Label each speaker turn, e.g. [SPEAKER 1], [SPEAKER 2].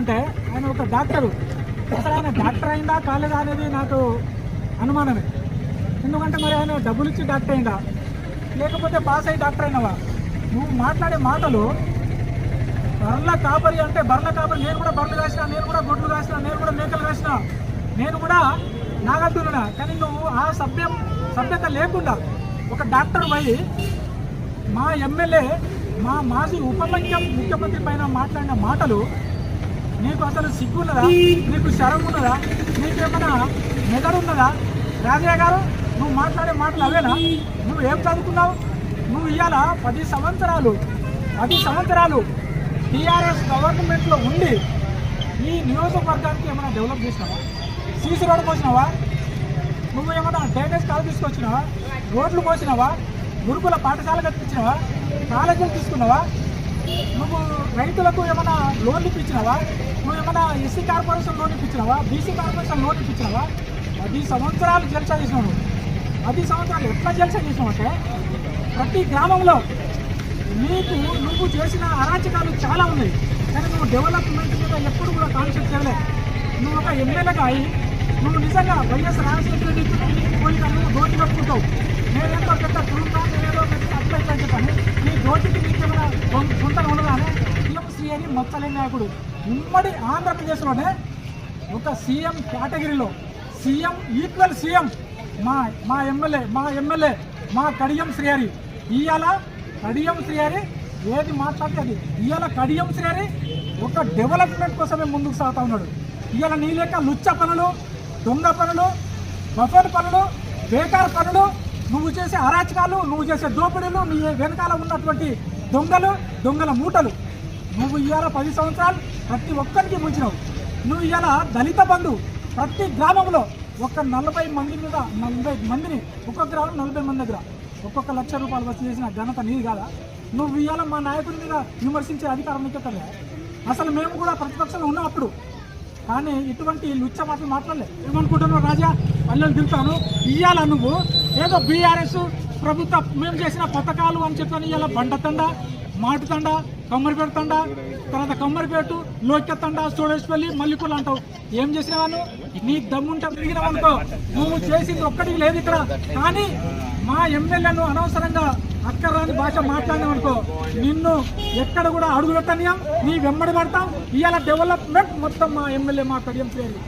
[SPEAKER 1] అంటే ఆయన ఒక డాక్టరు. అసలు ఆయన డాక్టర్ అయిందా కాలేదా అనేది నాకు అనుమానమే. ఎందుకంటే మరి ఆయన డబ్బులు ఇచ్చి డాక్టర్ అయిందా? లేకపోతే పాస్ అయ్యి డాక్టర్ అయినవా? నువ్వు మాట్లాడే మాటలు బర్ల కాపరి అంటే బర్ల కాపరి. నేను కూడా బర్లు కాసిన నేను కూడా గొడ్లు కాసిన నేను కూడా మేకలు కాసిన. నేను కూడా నాగద్దునున్నా కానీ నువ్వు ఆ సభ్యం సభ్యత లేకుండా ఒక డాక్టర్ పోయి మా ఎమ్మెల్యే మా మాజీ ఉప ముఖ్యమంత్రి పైన మాట్లాడిన మాటలు నీకు అసలు సిగ్గున్నదా? నీకు శరం ఉన్నదా నీకేమైనా మెదడున్నదా? రాజయ్య గారు నువ్వు మాట్లాడే మాటలు అవేనా నువ్వు ఏం చదువుకున్నావు? నువ్వు ఇవాళ పది సంవత్సరాలు పది సంవత్సరాలు టీఆర్ఎస్ గవర్నమెంట్లో ఉండి ఈ నియోజకవర్గానికి ఏమైనా డెవలప్ చేసినావా? సీసీ రోడ్డు పోసినావా నువ్వు ఏమైనా డ్రైనేజ్ కాలు తీసుకొచ్చినావా? రోడ్లు పోసినావా గురుకుల పాఠశాల కట్టించినావా? కాలేజీలు తీసుకున్నావా? నువ్వు రైతులకు ఏమైనా లోన్లు ఇప్పించినావా? నువ్వు ఏమైనా ఎస్సీ కార్పొరేషన్ లోన్ ఇప్పించినావా? బీసీ కార్పొరేషన్ లోన్ ఇప్పించినావా? పది సంవత్సరాలు జల్సా చేసినావు పది సంవత్సరాలు ఎట్లా జల్సా చేసినావు అంటే ప్రతి గ్రామంలో నీకు నువ్వు చేసిన అరాచకాలు చాలా ఉన్నాయి. కానీ నువ్వు డెవలప్మెంట్ మీద ఎప్పుడు కూడా కాన్సెప్ట్ చేయలే. నువ్వు ఒక ఎమ్మెల్యేగా అయి నువ్వు నిజంగా వైఎస్ రాజశేఖర రెడ్డి పోయి పోయిన నువ్వు దోటి కట్టుకుంటావు నేనేదో పెద్ద నేనేదో పెద్ద అట్లా ఇట్లా అని చెప్పాను నీ దోటికి నీకేమైనా సొంత ఉండదానే సీఎం శ్రీ అని మచ్చలేని నాయకుడు ఉమ్మడి ఆంధ్రప్రదేశ్లోనే ఒక సీఎం కేటగిరీలో సీఎం ఈక్వల్ సీఎం మా మా ఎమ్మెల్యే మా ఎమ్మెల్యే మా కడియం శ్రీహరి. ఇవాళ కడియం శ్రీహరి ఏది మాట్లాడితే అది. ఇవాళ కడియం శ్రీహరి ఒక డెవలప్మెంట్ కోసమే ముందుకు సాగుతా ఉన్నాడు. ఇవాళ నీ లెక్క లుచ్చ పనులు దొంగ పనులు బఫర్ పనులు బేకార్ పనులు నువ్వు చేసే అరాచకాలు నువ్వు చేసే దోపిడీలు నీ వెనకాల ఉన్నటువంటి దొంగలు దొంగల మూటలు. నువ్వు ఇవాళ పది సంవత్సరాలు ప్రతి ఒక్కరికి ముంచినావు. నువ్వు ఇవాళ దళిత బంధు ప్రతి గ్రామంలో ఒక నలభై మంది మీద నలభై మందిని ఒక్కొక్క గ్రామం నలభై మంది దగ్గర. ఒక్కొక్క లక్ష రూపాయలు వచ్చి చేసిన ఘనత నీది కాదా? నువ్వు ఇవాళ మా నాయకుడి మీద విమర్శించే అధికారం నీకు అసలు మేము కూడా ప్రతిపక్షంలో ఉన్నాం అప్పుడు. కానీ ఇటువంటి లుచ్చ మాటలు మాట్లాడలేదు ఏమనుకుంటున్నావు రాజా? పల్లెలు తిరుగుతాను. ఇవాళ నువ్వు. ఏదో బీఆర్ఎస్ ప్రభుత్వ మేము చేసిన పథకాలు అని చెప్పని ఇవాళ బండతండ. మాటుతండ కమ్మరిపేట తండ తర్వాత కమ్మరిపేట లోకెత్తండ సోడేశ్వల్లి మల్లికొల్లు అంటావు. ఏం చేసినావాను నీ దమ్ముంటే తిరిగినావు నువ్వు చేసింది ఒక్కడికి లేదు ఇక్కడ. కానీ మా ఎమ్మెల్యేను అనవసరంగా అక్కర్రాని భాష మాట్లాడినావనుకో నిన్ను ఎక్కడ కూడా అడుగు పెట్టనియం నీ వెంబడి పడతాం. ఇవాళ డెవలప్మెంట్ మొత్తం మా ఎమ్మెల్యే మా కడియం చేయాలి